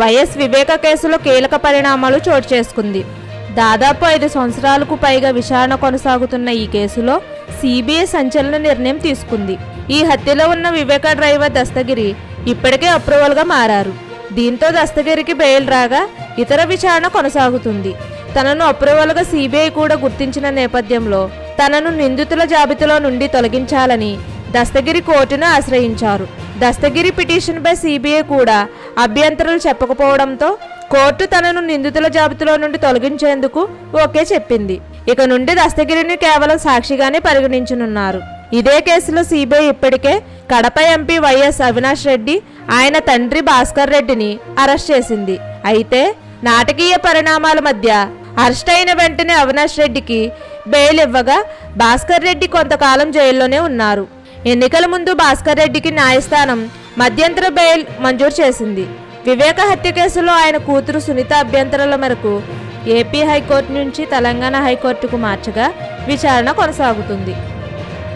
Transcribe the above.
YS వివేక కేసులో కీలక పరిణామాలు చోటు చేసుకుంది. దాదాపు ఐదు సంవత్సరాలకు పైగా విచారణ కొనసాగుతున్న ఈ కేసులో సిబిఐ సంచలన నిర్ణయం తీసుకుంది. ఈ హత్యలో ఉన్న వివేక డ్రైవర్ దస్తగిరి ఇప్పటికే అప్రూవల్గా మారారు. దీంతో దస్తగిరికి బెయిల్ రాగా ఇతర విచారణ కొనసాగుతుంది. తనను అప్రూవల్గా సిబిఐ కూడా గుర్తించిన నేపథ్యంలో తనను నిందితుల జాబితాలో నుండి తొలగించాలని దస్తగిరి కోర్టును ఆశ్రయించారు. దస్తగిరి పిటిషన్పై సిబిఐ కూడా అభ్యంతరాలు చెప్పకపోవడంతో కోర్టు తనను నిందితుల జాబితాలో నుండి తొలగించేందుకు ఓకే చెప్పింది. ఇక నుండి దస్తగిరిని కేవలం సాక్షిగానే పరిగణించనున్నారు. ఇదే కేసులో సిబిఐ ఇప్పటికే కడప ఎంపీ వైఎస్ అవినాష్ రెడ్డి ఆయన తండ్రి భాస్కర్ రెడ్డిని అరెస్ట్ చేసింది. అయితే నాటకీయ పరిణామాల మధ్య అరెస్ట్ అయిన వెంటనే అవినాష్ రెడ్డికి బెయిల్ ఇవ్వగా భాస్కర్ రెడ్డి కొంతకాలం జైల్లోనే ఉన్నారు. ఎన్నికల ముందు భాస్కర్ రెడ్డికి న్యాయస్థానం మధ్యంతర బెయిల్ మంజూరు చేసింది. వివేక హత్య కేసులో ఆయన కూతురు సునీత అభ్యంతరాల మేరకు ఏపీ హైకోర్టు నుంచి తెలంగాణ హైకోర్టుకు మార్చగా విచారణ కొనసాగుతుంది.